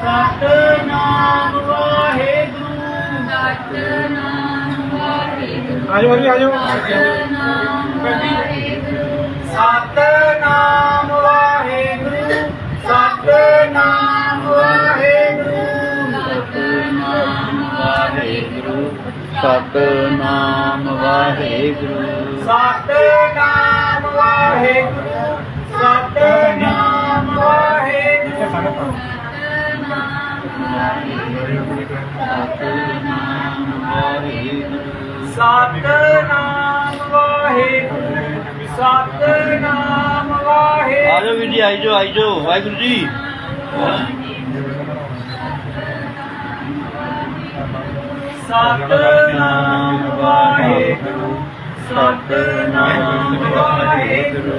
ਸਤਨਾਮ ਵਾਹਿਗੁਰੂ। ਸਤਨਾਮ ਵਾਹਿਗੁਰੂ। ਆਜੋ ਆਜੋ ਆਜੋ ਸਤਨਾਮ ਵਾਹਿਗੁਰੂ। ਸਤਨਾਮ ਵਾਹਿਗੁਰੂ। ਸਤਨਾਮ ਵਾਹਿਗੁਰੂ। ਸਤਨਾਮ ਵਾਹਿਗੁਰੂ। ਸਤਨਾਮ ਵਾਹਿਗੁਰੂ। ਸਤਨਾਮ ਵਾਹਿਗੁਰੂ। ਸਤਨਾਮ ਵਾਹਿਗੁਰੂ। ਸਤਨਾਮ ਵਾਹਿਗੁਰੂ ਆਜੋ ਵੀਰ ਜੀ ਆਈਜੋ ਆਈਜੋ। ਵਾਹਿਗੁਰੂ ਜੀ। ਸਤਨਾਮ ਵਾਹਿਗੁਰੂ। ਸਤਨਾਮ ਵਾਹਿਗੁਰੂ।